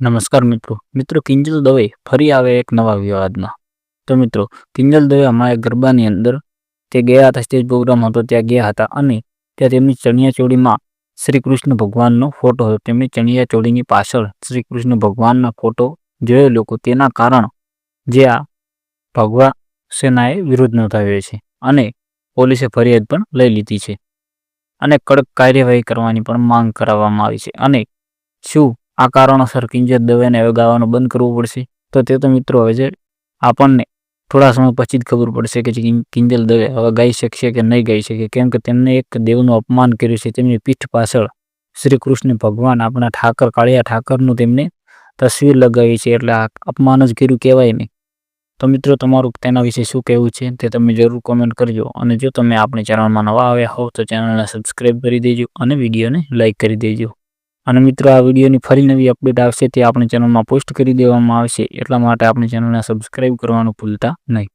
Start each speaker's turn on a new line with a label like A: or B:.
A: નમસ્કાર મિત્રો. મિત્રો, કિંજલ દવે ફરી આવે એક નવા વિવાદમાં. તો મિત્રો, કિંજલ દવે અમારા ગરબાની અંદર તે ગયા હતા સ્ટેજ પ્રોગ્રામ હતો, ત્યાં ગયા હતા અને ત્યાં તેમની ચણિયાચોળીમાં શ્રી કૃષ્ણ ભગવાનનો ફોટો હતો. તેમની ચણિયાચોળીની પાછળ શ્રી કૃષ્ણ ભગવાનનો ફોટો જોયો લોકો તેના કારણ જે આ ભગવા સેનાએ વિરોધ નોંધાવ્યો છે અને પોલીસે ફરિયાદ પણ લઈ લીધી છે અને કડક કાર્યવાહી કરવાની પણ માંગ કરાવવામાં આવી છે. અને શું આ કારણોસર દવેને હવે ગાવાનું બંધ કરવું પડશે. તો તે તો મિત્રો હવે જે આપણને થોડા સમય પછી જ ખબર પડશે કે કિંજલ દવે હવે ગાઈ શકશે કે નહીં ગાઈ શકે. કેમ કે તેમને એક દેવનું અપમાન કર્યું છે. તેમની પીઠ પાછળ શ્રી કૃષ્ણ ભગવાન આપણા ઠાકર, કાળિયા ઠાકરનું તેમને તસવીર લગાવી છે. એટલે આ અપમાન જ કર્યું કહેવાય નહીં તો મિત્રો તમારું તેના વિશે શું કહેવું છે તે તમે જરૂર કોમેન્ટ કરજો. અને જો તમે આપણી ચેનલમાં નવા આવ્યા હોવ તો ચેનલને સબસ્ક્રાઈબ કરી દેજો અને વિડીયોને લાઇક કરી દેજો. અને મિત્રો, આ વિડીયોની ફરી નવી અપડેટ આવશે તે આપણી ચેનલમાં પોસ્ટ કરી દેવામાં આવશે. એટલા માટે આપણી ચેનલને સબસ્ક્રાઈબ કરવાનું ભૂલતા નહીં.